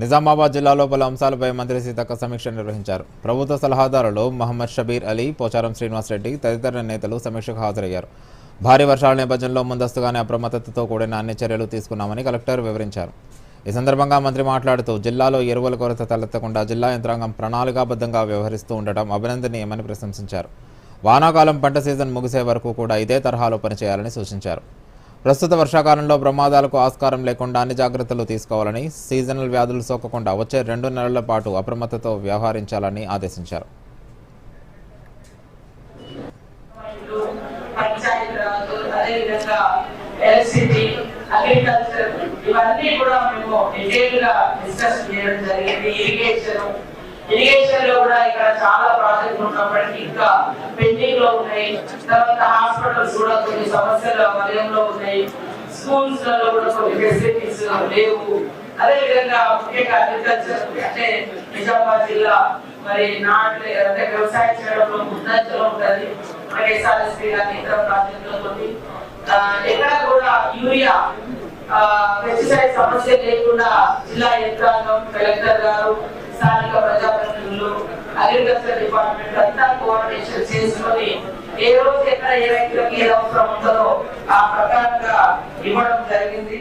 నిజామాబాద్ జిల్లాలో పలు అంశాలపై మంత్రి సీతక్క సమీక్ష నిర్వహించారు. ప్రభుత్వ సలహాదారులు మహమ్మద్ షబీర్ అలీ పోచారం శ్రీనివాసరెడ్డి తదితర నేతలు సమీక్షకు హాజరయ్యారు. భారీ వర్షాల నేపథ్యంలో ముందస్తుగానే అప్రమత్తతతో కూడిన అన్ని చర్యలు తీసుకున్నామని కలెక్టర్ వివరించారు. ఈ సందర్భంగా మంత్రి మాట్లాడుతూ జిల్లాలో ఎరువుల కొరత తలెత్తకుండా జిల్లా యంత్రాంగం ప్రణాళికాబద్ధంగా వ్యవహరిస్తూ ఉండటం అభినందనీయమని ప్రశంసించారు. వానాకాలం పంట సీజన్ ముగిసే వరకు కూడా ఇదే తరహాలో పనిచేయాలని సూచించారు. ప్రస్తుత వర్షాకాలంలో ప్రమాదాలకు ఆస్కారం లేకుండా అన్ని జాగ్రత్తలు తీసుకోవాలని సీజనల్ వ్యాధులు సోకకుండా వచ్చే రెండు నెలల పాటు అప్రమత్తతో వ్యవహరించాలని ఆదేశించారు. అదేవిధంగా ఎలక్ట్రిసిటీ అగ్రికల్చర్ ఇవన్నీ కూడా మేము డీటెయిల్గా డిస్కస్ చేయడం జరిగింది. ఇరిగేషన్ ఇరిగేషన్లో కూడా ఇక్కడ చాలా ప్రాజెక్టులు ఉన్నప్పటికీ ఇంకా పెండింగ్లో ఉన్నాయి. తర్వాత హాస్పిటల్స్ కూడా కొన్ని సమస్యల వలయంలో ఉన్నాయి. స్కూల్స్లలో కూడా కొన్ని ఫెసిలిటీస్ లేవు. అదే విధంగా ముఖ్యంగా అగ్రికల్చర్ అంటే నిజామాబాద్ జిల్లా మరి నాట్లు అంటే వ్యవసాయం చేయడంలో ముందంజలో ఉంటది. మనకి ఎస్ఆర్ఎస్పీ కానీ ఇతర ప్రాజెక్టులతో ఎక్కడ కూడా యూరియా పెస్టిసైడ్ సమస్య లేకుండా జిల్లా యంత్రాంగం కలెక్టర్ గారు స్థానిక అగ్రికల్చర్ డిపార్ట్మెంట్ అంతా కోఆర్డినేషన్ చేసుకొని ఏ రోజు ఎక్కడ ఏ రైతులకు ఏది అవసరం ఉంటుందో ఆ ప్రకారంగా ఇవ్వడం జరిగింది.